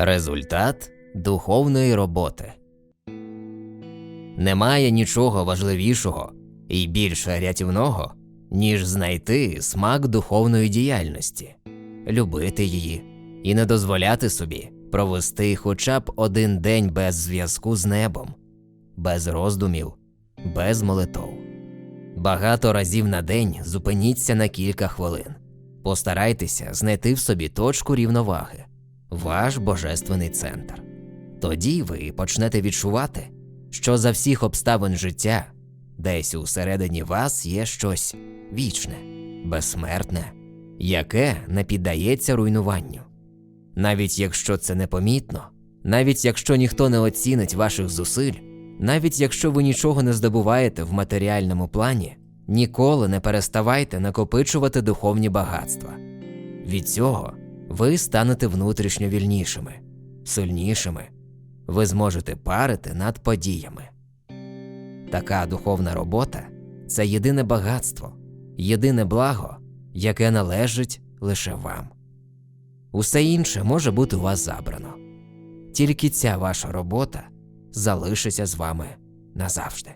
Результат духовної роботи. Немає нічого важливішого і більш рятівного, ніж знайти смак духовної діяльності, любити її і не дозволяти собі провести хоча б один день без зв'язку з небом, без роздумів, без молитов. Багато разів на день зупиніться на кілька хвилин. Постарайтеся знайти в собі точку рівноваги, ваш божественний центр. Тоді ви почнете відчувати, що за всіх обставин життя десь усередині вас є щось вічне, безсмертне, яке не піддається руйнуванню. Навіть якщо це непомітно, навіть якщо ніхто не оцінить ваших зусиль, навіть якщо ви нічого не здобуваєте в матеріальному плані, ніколи не переставайте накопичувати духовні багатства. Від цього ви станете внутрішньо вільнішими, сильнішими, ви зможете парити над подіями. Така духовна робота це єдине багатство, єдине благо, яке належить лише вам. Усе інше може бути у вас забрано. Тільки ця ваша робота залишиться з вами назавжди.